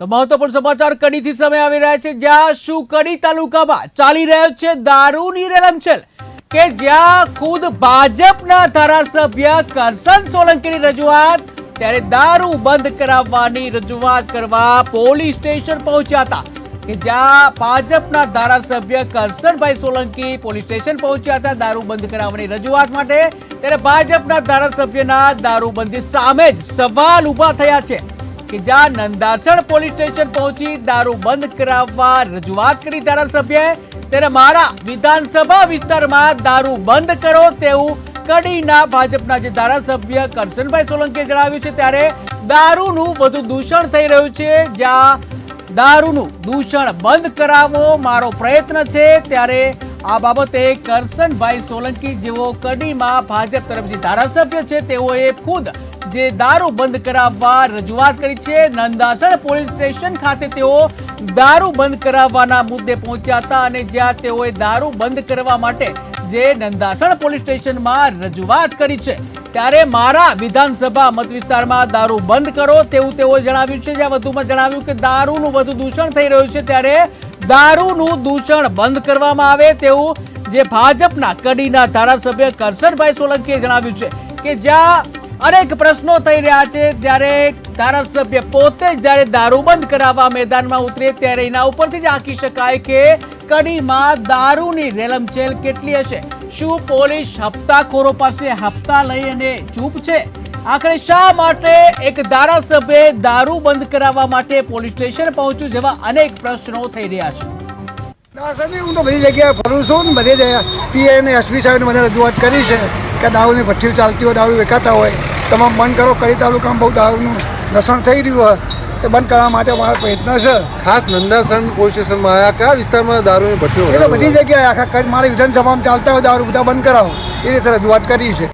તો મહત્વપૂર્ણ સમાચાર કડીથી સમય આવી રહ્યા છે. જ્યાં શું કડી તાલુકામાં ચાલી રહ્યો છે દારૂની રેલમછેલ કે જ્યાં ખુદ ભાજપના ધારાસભ્ય કરસન સોલંકીની રજૂઆત, ત્યારે દારૂ બંધ કરાવવાની રજૂઆત કરવા પોલીસ સ્ટેશન પહોંચ્યા હતા. કે જ્યાં ભાજપના ધારાસભ્ય કરશનભાઈ સોલંકી પોલીસ સ્ટેશન પહોંચ્યા હતા દારૂ બંધ કરાવવાની રજૂઆત માટે, ત્યારે ભાજપના ધારાસભ્યના દારૂબંધી સામે જ સવાલ ઊભા થયા છે. કે જ્યાં નંદાસણ પોલીસ સ્ટેશન પહોંચી દારૂ બંધ કરાવવા રજૂઆત કરી ધારાસભ્યએ. ત્યારે મારા વિધાનસભા વિસ્તારમાં દારૂ બંધ કરો તેવું કડીના ભાજપના જે ધારાસભ્ય કરશનભાઈ સોલંકીએ જણાવ્યું છે. ત્યારે દારૂનું વધુ દૂષણ થઈ રહ્યું છે. જ્યાં દારૂનું દૂષણ બંધ કરાવવો મારો પ્રયત્ન છે. ત્યારે આ બાબતે કરશનભાઈ સોલંકી જેઓ કડીમાં ભાજપ તરફથી ધારાસભ્ય છે, તેઓએ ખુદ જે દારૂ બંધ કરાવવા રજૂઆત કરી છે. નંદાસણ પોલીસ સ્ટેશન ખાતે તેઓ દારૂ બંધ કરાવવાના મુદ્દે પહોંચ્યા હતા અને જ્યાં તેઓએ દારૂ બંધ કરવા માટે જે નંદાસણ પોલીસ સ્ટેશનમાં રજૂઆત કરી છે. ત્યારે મારા વિધાનસભા મત વિસ્તારમાં દારૂ બંધ કરો તેવું તેઓ જણાવ્યું છે. જ્યાં વધુમાં જણાવ્યું કે દારૂનું વધુ દૂષણ થઈ રહ્યું છે, ત્યારે દારૂનું દૂષણ બંધ કરવામાં આવે તેવું જે ભાજપના કડીના ધારાસભ્ય કરશનભાઈ સોલંકીએ જણાવ્યું છે કે જ્યાં અનેક પ્રશ્નો થઈ રહ્યા છે. જ્યારે ધારાસભ્ય પોતે જ જ્યારે દારૂ બંધ કરાવવા મેદાનમાં ઉતરે ત્યારે એના ઉપરથી જ આંકી શકાય કે કડીમાં દારૂની રેલમછેલ કેટલી હશે? શું પોલીસ હપ્તાખોરો પાસે હપ્તા લઈ અને ચૂપ છે? આખરે શા માટે એક ધારાસભ્ય દારૂ બંધ કરાવવા માટે પોલીસ સ્ટેશન પહોંચ્યું જેવા અનેક પ્રશ્નો થઈ રહ્યા છે? હું તો બધી જગ્યાએ ફરું છું ને બધી પીએ અને એસપી સાહેબને મને રજૂઆત કરી છે કે દારૂની ભઠ્ઠીઓ ચાલતી હોય, દારૂ વેચાતા હોય. તમામ બંધ કરો. કડી તાલુકામાં બહુ દારૂનું નસણ થઈ રહ્યું હોય તે બંધ કરવા માટે મારો પ્રયત્ન છે. ખાસ નંદાસણ પોલીસ સ્ટેશનમાં આવ્યા કયા વિસ્તારમાં દારૂની ભઠ્ઠીઓ એ તો બધી જગ્યાએ આખા મારી વિધાનસભામાં ચાલતા હોય દારૂ બધા બંધ કરાવો. એ રીતે રજૂઆત કરી છે.